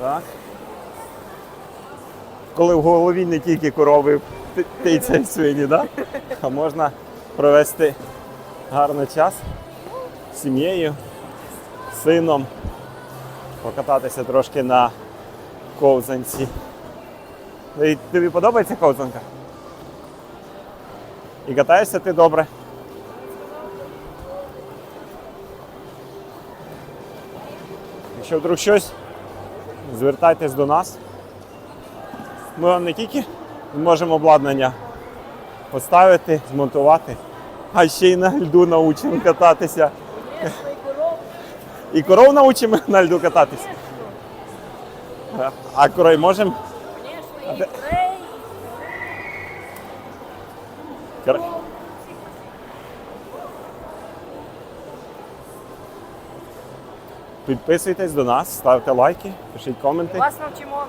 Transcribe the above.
Так. Коли в голові не тільки корови та свині, да? а можна провести гарний час з сім'єю, сином, покататися трошки на ковзанці. І Тобі подобається ковзанка? І катаєшся ти добре? Якщо вдруг щось, звертайтесь до нас. Ми вам не тільки можемо обладнання поставити, змонтувати, а ще й на льду научимо кататися. І коров научимо на льду кататися. А корой можемо? Кор- Підписуйтесь до нас, ставте лайки, пишіть коменти. вас навчимо.